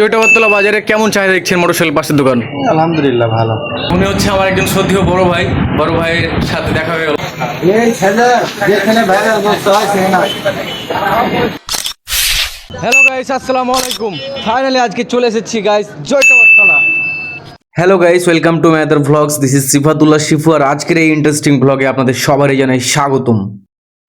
জয়টাবরতলা বাজারে কেমন চাহিদা দেখছেন মোটরসাইকেল পাশের দোকান? আলহামদুলিল্লাহ ভালো। মনে হচ্ছে আমার একজন শ্রদ্ধেয় বড় ভাই বড় ভাইয়ের সাথে দেখা হয়ে গেল। হয় হ্যালো গাইস আসসালামু আলাইকুম। ফাইনালি আজকে চলে এসেছি guys জয়টাবরতলা hello guys welcome to my other vlogs this is Sifatullah Shifu আর আজকের এই ইন্টারেস্টিং ভ্লগে আপনাদের সবারই জানাই স্বাগতম।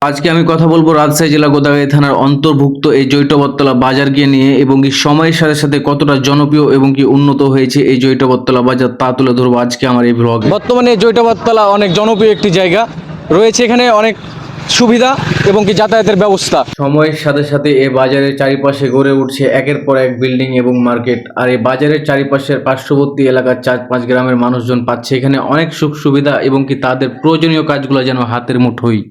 আজকে আমি কথা বলব রাজশাহী জেলা গোদাগাড়ি থানার অন্তর্ভুক্ত এই জৈটবত্তলা বাজারকে নিয়ে এবং কি সময়ের সাথে সাথে কতটা জনপ্রিয় এবং কি উন্নত হয়েছে এই জৈটবত্তলা বাজার তা তুলে ধরবো আজকে আমার এই ব্লগে বর্তমানে জৈটবত্তলা অনেক জনপ্রিয় একটি জায়গা। রয়েছে এখানে অনেক সুবিধা এবং কি যাতায়াতের ব্যবস্থা। সময়ের সাথে সাথে এই বাজারের চারিপাশে গড়ে উঠছে একের পর এক বিল্ডিং এবং মার্কেট। আর এই বাজারের চারিপাশের পার্শ্ববর্তী এলাকার চার পাঁচ গ্রামের মানুষজন পাচ্ছে। এখানে অনেক সুখ সুবিধা এবং কি তাদের প্রয়োজনীয় কাজগুলো যেন হাতের মুঠোই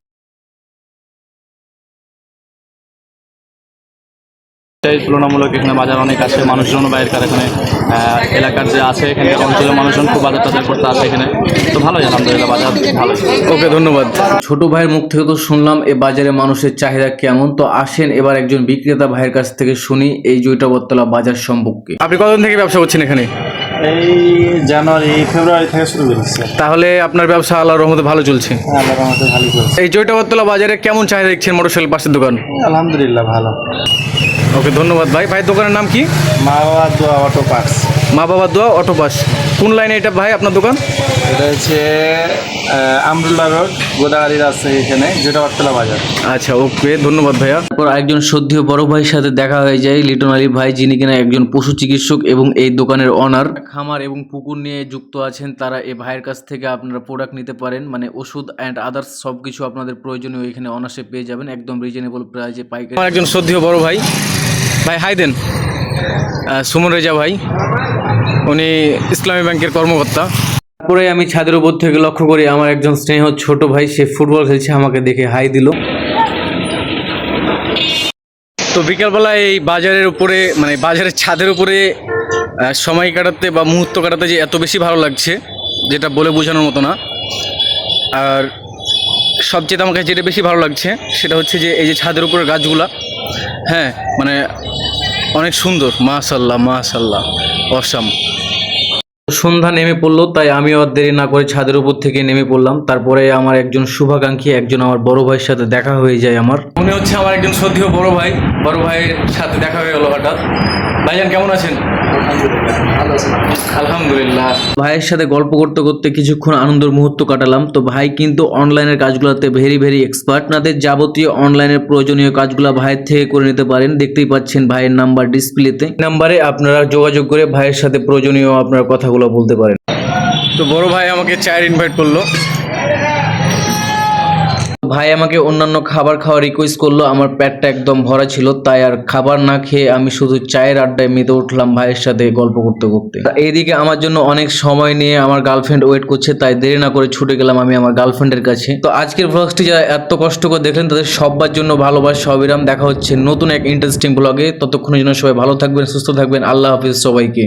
এটাই তুলনামূলক এখানে বাজার অনেক আছে মানুষজন বাইরেকার এখানে আহ, এলাকার যে আছে এখানে অঞ্চলের মানুষজন খুব বাজার টাজার করতে আসে এখানে। তো ভালোই আলহামদুলিল্লাহ বাজার ভালো ওকে ধন্যবাদ। ছোট ভাইয়ের মুখ থেকে তো শুনলাম এ বাজারে মানুষের চাহিদা কেমন? তো আসেন এবার একজন বিক্রেতা ভাইয়ের কাছ থেকে শুনি এই জৈটাবতলা বাজার সম্পর্কে। আপনি কতদিন থেকে ব্যবসা করছেন এখানে? এই জানুয়ারি ফেব্রুয়ারি থেকে শুরু করেছে। তাহলে আপনার ব্যবসা আল্লাহর রহমতে ভালো চলছে? আল্লাহ রহমতে ভালো চলছে। এই জৈটাবতলা বাজারে কেমন চাহিদা দেখছেন মোটরসাইকেল পাশের দোকান? আলহামদুলিল্লাহ ভালো। ওকে ধন্যবাদ। ভাই ভাই দোকানের নাম কি? মা বাবা দোয়া অটো পার্কস মা বাবা দোয়া অটো পাস কোন লাইনে এটা ভাই আপনার দোকান? এটা হচ্ছে আমরুল্লাহ রোড গোদাগাড়ির আছে এখানে যেটা অটতলা বাজার। আচ্ছা ওকে ধন্যবাদ ভাইয়া। তারপর একজন সদ্যীয় বড় ভাইয়ের সাথে দেখা হয়ে যায় লিটন আলী ভাই যিনি কিনা একজন পশু চিকিৎসক এবং এই দোকানের অনার খামার এবং পুকুর নিয়ে যুক্ত আছেন তারা এই ভাইয়ের কাছ থেকে আপনারা প্রোডাক্ট নিতে পারেন। মানে ওষুধ অ্যান্ড আদার্স সব কিছু আপনাদের প্রয়োজনীয় এখানে অনার্সে পেয়ে যাবেন একদম রিজনেবল প্রাইজে পাইকারি। আমার একজন সদ্যীয় বড় ভাই। ভাই হাই দেন। সুমন রেজা ভাই উনি ইসলামী ব্যাংকের কর্মকর্তা। তারপরে আমি ছাদের উপর থেকে লক্ষ্য করি আমার একজন স্নেহ ছোট ভাই সে ফুটবল খেলছে আমাকে দেখে হাই দিল। তো বিকালবেলা এই বাজারের উপরে মানে বাজারের ছাদের উপরে সময় কাটাতে বা মুহূর্ত কাটাতে যে এত বেশি ভালো লাগছে যেটা বলে বোঝানোর মতো না। আর সবচেয়ে আমাকে যেটা বেশি ভালো লাগছে সেটা হচ্ছে যে এই যে ছাদের উপরে গাছগুলা হ্যাঁ মানে অনেক সুন্দর মাশাল্লাহ মাশাল্লাহ অসাম। সন্ধ্যা নেমে পড়ল, তাই আমিও আর দেরি না করে ছাদের উপর থেকে নেমে পড়লাম। তারপরে আমার একজন শুভাকাঙ্ক্ষী, একজন আমার বড় ভাইয়ের সাথে দেখা হয়ে যায় আমার। মনে হচ্ছে আমার একজন শ্রদ্ধেয় বড় ভাই, বড় ভাইয়ের সাথে দেখা হয়ে গেল হঠাৎ। ভাইজান, কেমন আছেন? আলহামদুলিল্লাহ। ভাইয়ের সাথে গল্প করতে করতে কিছুক্ষণ আনন্দের মুহূর্ত কাটালাম। তো ভাই কিন্তু অনলাইনের কাজগুলোতে ভেরি ভেরি এক্সপার্ট নাদের যাবতীয় অনলাইনের প্রয়োজনীয় কাজগুলো ভাইয়ের থেকে করে নিতে পারেন। দেখতেই পাচ্ছেন ভাইয়ের নাম্বার ডিসপ্লেতে নাম্বারে আপনারা যোগাযোগ করে ভাইয়ের সাথে প্রয়োজনীয় আপনার কথাগুলো বলতে পারেন। তো বড় ভাই আমাকে চায়ের ইনভাইট করল। ভাই আমাকে অন্যান্য খাবার খাওয়ার রিকোয়েস্ট করল আমার পেটটা একদম ভরা ছিল তাই আর খাবার না খেয়ে আমি শুধু চায়ের আড্ডায় মেতে উঠলাম ভাইয়ের সাথে গল্প করতে করতে। এইদিকে আমার জন্য অনেক সময় নিয়ে আমার গার্লফ্রেন্ড ওয়েট করছে তাই দেরি না করে ছুটে গেলাম আমি আমার গার্লফ্রেন্ডের কাছে। তো আজকের ভ্লগটি যারা এত কষ্ট করে দেখলেন তাদের সবার জন্য ভালোবাসা অবিরাম। দেখা হচ্ছে নতুন এক ইন্টারেস্টিং ব্লগে ততক্ষণের জন্য সবাই ভালো থাকবেন সুস্থ থাকবেন। আল্লাহ হাফিজ সবাইকে।